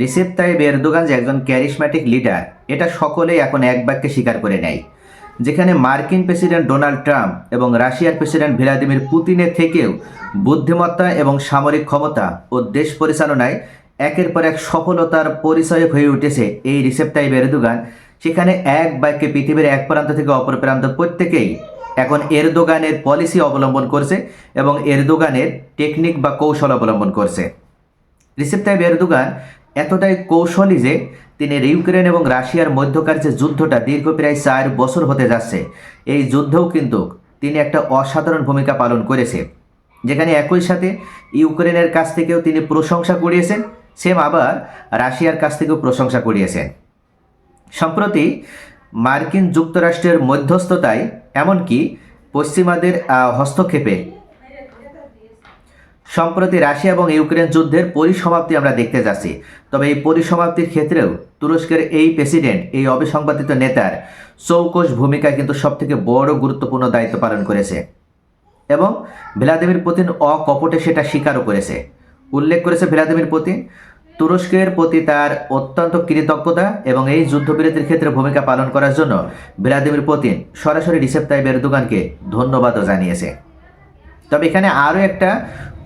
Recep তাইব Erdogan যে একজন charismatic leader, এটা সকলেই এখন এক বাক্যে স্বীকার করে নেয়। যেখানে মার্কিন প্রেসিডেন্ট ডোনাল্ড ট্রাম্প এবং রাশিয়ার প্রেসিডেন্ট ভ্লাদিমির পুতিনের থেকেও বুদ্ধিমত্তা এবং সামরিক ক্ষমতা ও দেশ পরিচালনায় একের পর এক সফলতার পরিচয়ক হয়ে উঠেছে এই রিসেপ তাইব এরদোগান। সেখানে এক বাক্যে পৃথিবীর এক প্রান্ত থেকে অপর প্রান্ত প্রত্যেকেই এখন এরদোগানের পলিসি অবলম্বন করছে এবং এরদোগানের টেকনিক বা কৌশল অবলম্বন করছে। রিসেপ তাইব এরদোগান এতটাই কৌশলী যে তিনি ইউক্রেন এবং রাশিয়ার মধ্যকার যে যুদ্ধটা দীর্ঘ প্রায় চার বছর হতে যাচ্ছে, এই যুদ্ধেও কিন্তু তিনি একটা অসাধারণ ভূমিকা পালন করেছে যেখানে একই সাথে ইউক্রেনের কাছ থেকেও তিনি প্রশংসা কুড়িয়েছেন, সেম আবার রাশিয়ার কাছ থেকেও প্রশংসা কুড়িয়েছেন। সম্প্রতি মার্কিন যুক্তরাষ্ট্রের মধ্যস্থতায়, এমনকি পশ্চিমাদের হস্তক্ষেপে সম্প্রতি রাশিয়া এবং ইউক্রেন যুদ্ধের পরিসমাপ্তি আমরা দেখতে যাচ্ছি। তবে এই পরিসমাপ্তির ক্ষেত্রেও তুরস্কের এই প্রেসিডেন্ট, এই অবিসংবাদিত নেতার চৌকস ভূমিকা কিন্তু সবথেকে বড় গুরুত্বপূর্ণ দায়িত্ব পালন করেছে এবং ভ্লাদিমির পুতিন অকপটে সেটা স্বীকারও করেছে। উল্লেখ করেছে ভ্লাদিমির পুতিন, তুরস্কের প্রতি তার অত্যন্ত কৃতজ্ঞতা এবং এই যুদ্ধবিরতির ক্ষেত্রে ভূমিকা পালন করার জন্য ভ্লাদিমির পুতিন সরাসরি রিসেপ তাইব এরদোগানকে ধন্যবাদও জানিয়েছে। তবে এখানে আরও একটা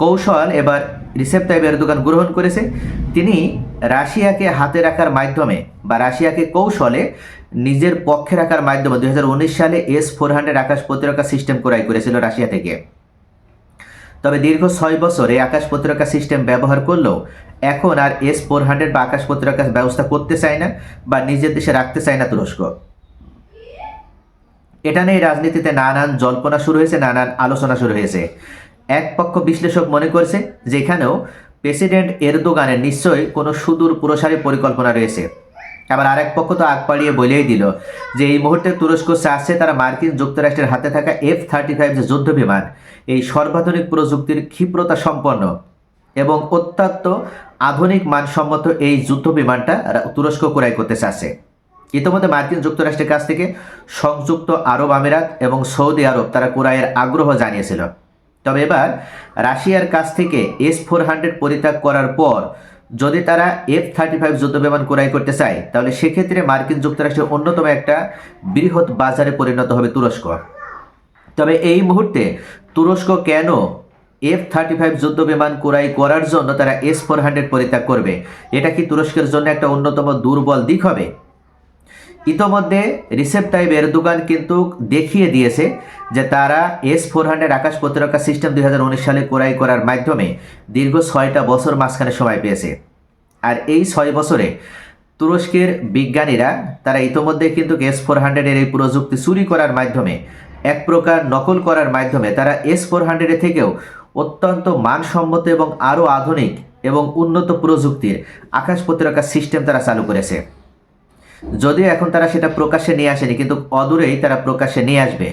কৌশল এবার রিসেপ তাইব এরদোগান গ্রহণ করেছে। তিনি রাশিয়াকে হাতে রাখার মাধ্যমে বা রাশিয়াকে কৌশলে নিজের পক্ষে রাখার মাধ্যমে দুই হাজার উনিশ সালে এস ফোর হান্ড্রেড আকাশ প্রতিরক্ষা সিস্টেম ক্রয় করেছিল রাশিয়া থেকে। তবে দীর্ঘ ছয় বছর এই আকাশ প্রতিরক্ষা সিস্টেম ব্যবহার করলেও এখন আর এস ফোর হান্ড্রেড বা আকাশ প্রতিরক্ষা ব্যবস্থা করতে চায় না বা নিজের দেশে রাখতে চায় না তুরস্ক। এটা নিয়ে রাজনীতিতে নানান জল্পনা শুরু হয়েছে, নানান আলোচনা শুরু হয়েছে। এক পক্ষ বিশ্লেষক মনে করছে যে এখানেও প্রেসিডেন্ট এরদোগানের নিশ্চয়ই কোনো সুদূর প্রসারী পরিকল্পনা রয়েছে। আবার আরেক পক্ষ তো আগ পাড়িয়ে বলেই দিল যে এই মুহূর্তে তুরস্ক চাচ্ছে তারা মার্কিন যুক্তরাষ্ট্রের হাতে থাকা এফ থার্টি ফাইভ যে যুদ্ধ বিমান, এই সর্বাধুনিক প্রযুক্তির ক্ষিপ্রতা সম্পন্ন এবং অত্যন্ত আধুনিক মানসম্মত এই যুদ্ধ বিমানটা তুরস্ক ক্রয় করতে চাচ্ছে। ইতিমধ্যে মার্কিন যুক্তরাষ্ট্রের কাছ থেকে সংযুক্ত আরব আমিরাত এবং সৌদি আরব তারা ক্রয়ের আগ্রহ জানিয়েছিল। তবে এবার রাশিয়ার কাছ থেকে এস ফোর হান্ড্রেড পরিত্যাগ করার পর যদি তারা এফ থার্টি ফাইভ যুদ্ধ বিমান ক্রয় করতে চায়, তাহলে সেক্ষেত্রে মার্কিন যুক্তরাষ্ট্রের অন্যতম একটা বৃহৎ বাজারে পরিণত হবে তুরস্ক। তবে এই মুহূর্তে তুরস্ক কেন এফ থার্টি ফাইভ যুদ্ধ বিমান ক্রয় করার জন্য তারা এস ফোর হান্ড্রেড পরিত্যাগ করবে? এটা কি তুরস্কের জন্য একটা অন্যতম দুর্বল দিক হবে? ইতোমধ্যে রিসেপ তাইব এরদোগান কিন্তু দেখিয়ে দিয়েছে যে তারা এস ফোর হান্ড্রেড আকাশ প্রতিরক্ষা সিস্টেম দুই হাজার উনিশ সালে ক্রয় করার মাধ্যমে দীর্ঘ ছয়টা বছর মাঝখানে সময় পেয়েছে। আর এই ছয় বছরে তুরস্কের বিজ্ঞানীরা, তারা ইতোমধ্যে কিন্তু এস ফোর হান্ড্রেডের এই প্রযুক্তি চুরি করার মাধ্যমে, এক প্রকার নকল করার মাধ্যমে তারা এস ফোর হান্ড্রেডের থেকেও অত্যন্ত মানসম্মত এবং আরও আধুনিক এবং উন্নত প্রযুক্তির আকাশ প্রতিরক্ষা সিস্টেম তারা চালু করেছে। যদিও এখন তারা সেটা প্রকাশ্যে নিয়ে আসেনি, কিন্তু অদূরেই তারা প্রকাশ্যে নিয়ে আসবে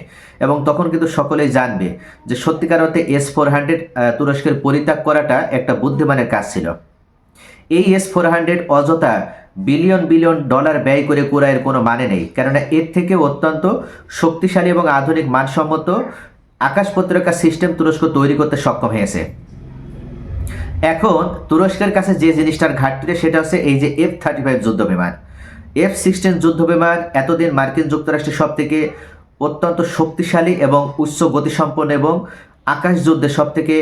এবং তখন কিন্তু সকলেই জানবে যে সত্যিকার অর্থে এস ফোর হান্ড্রেড তুরস্কের পরিত্যাগ করাটা একটা বুদ্ধিমানের কাজ ছিল। এই এস ফোর হান্ড্রেড অযথা বিলিয়ন বিলিয়ন ডলার ব্যয় করে কুরাইয়ের কোনো মানে নেই, কেননা এর থেকে অত্যন্ত শক্তিশালী এবং আধুনিক মানসম্মত আকাশ প্রতিরক্ষা সিস্টেম তুরস্ক তৈরি করতে সক্ষম হয়েছে। এখন তুরস্কের কাছে যে জিনিসটার ঘাটতি সেটা হচ্ছে এই যে এফ থার্টি ফাইভ যুদ্ধ বিমান এফ সিক্সটিন যুদ্ধ বিমান এতদিন মার্কিন যুক্তরাষ্ট্রের সব থেকে অত্যন্ত শক্তিশালী এবং উচ্চ গতিসম্পন্ন এবং আকাশ যুদ্ধে সব থেকে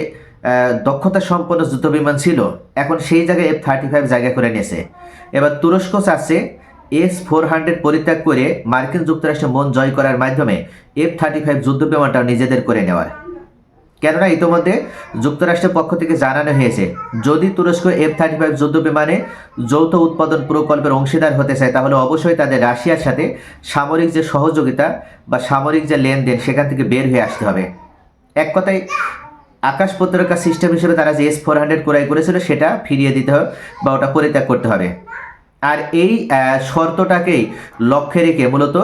দক্ষতা সম্পন্ন যুদ্ধ বিমান ছিল। এখন সেই জায়গায় এফ থার্টি ফাইভ জায়গা করে নিয়েছে। এবার তুরস্ক চাচ্ছে এস ফোর হান্ড্রেড পরিত্যাগ করে মার্কিন যুক্তরাষ্ট্রের মন জয় করার মাধ্যমে এফ থার্টি ফাইভ যুদ্ধ বিমানটাও নিজেদের করে নেওয়ার। কেননা ইতিমধ্যে যুক্তরাষ্ট্রের পক্ষ থেকে জানানো হয়েছে, যদি তুরস্ক এফ থার্টি ফাইভ যুদ্ধ বিমানে যৌথ উৎপাদন প্রকল্পের অংশীদার হতে চায়, তাহলে অবশ্যই তাদের রাশিয়ার সাথে সামরিক যে সহযোগিতা বা সামরিক যে লেনদেন, সেখান থেকে বের হয়ে আসতে হবে। এক কথায়, আকাশ প্রতিরক্ষা সিস্টেম হিসেবে তারা যে এস ফোর হান্ড্রেড ক্রয় করেছিল, সেটা ফিরিয়ে দিতে হবে বা ওটা পরিত্যাগ করতে হবে। আর এই শর্তটাকেই লক্ষ্যে রেখে মূলত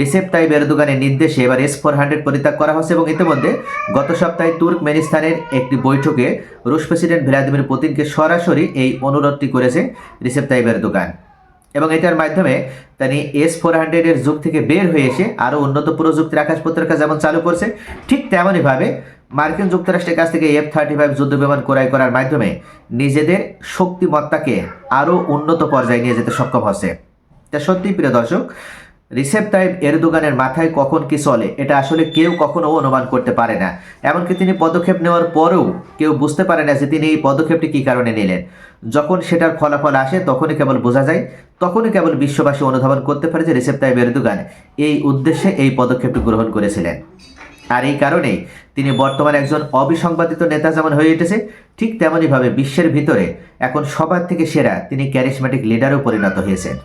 রিসেপ তাইব এরদোগানের নির্দেশে এবার এস ফোর হান্ড্রেড পরিত্যাগ করা হচ্ছে এবং ইতিমধ্যে গত সপ্তাহে তুর্কমেনিস্তানের একটি বৈঠকে রুশ প্রেসিডেন্ট ভ্লাদিমির পুতিনকে সরাসরি এই অনুরোধটি করেছে রিসেপ তাইব এরদোগান। এবং এটার মাধ্যমে তিনি এস ফোর হান্ড্রেডের যুগ থেকে বের হয়ে এসে আরও উন্নত প্রযুক্তির আকাশ প্রতিরক্ষা যেমন চালু করছে, ঠিক তেমনইভাবে মার্কিন যুক্তরাষ্ট্রের কাছ থেকে এফ থার্টি ফাইভ যুদ্ধ বিমান ক্রয় করার মাধ্যমে নিজেদের শক্তিমত্তাকে আরও উন্নত পর্যায়ে নিয়ে যেতে সক্ষম হচ্ছে। তা সত্যি প্রিয় দর্শক, রিসেপ তাইব এরদোগানের মাথায় কখন কি চলে, এটা আসলে কেউ কখনো অনুমান করতে পারে না। এমনকি তিনি পদক্ষেপ নেওয়ার পরেও কেউ বুঝতে পারে না যে তিনি এই পদক্ষেপটি কী কারণে নিলেন। যখন সেটার ফলাফল আসে, তখনই কেবল বোঝা যায়, তখনই কেবল বিশ্ববাসী অনুধাবন করতে পারে যে রিসেপ তাইব এরদোগান এই উদ্দেশ্যে এই পদক্ষেপটি গ্রহণ করেছিলেন। আর এই কারণেই তিনি বর্তমানে একজন অবিসংবাদিত নেতা যেমন হয়ে উঠেছে, ঠিক তেমনইভাবে বিশ্বের ভিতরে এখন সবার থেকে সেরা তিনি ক্যারিসম্যাটিক লিডারও পরিণত হয়েছেন।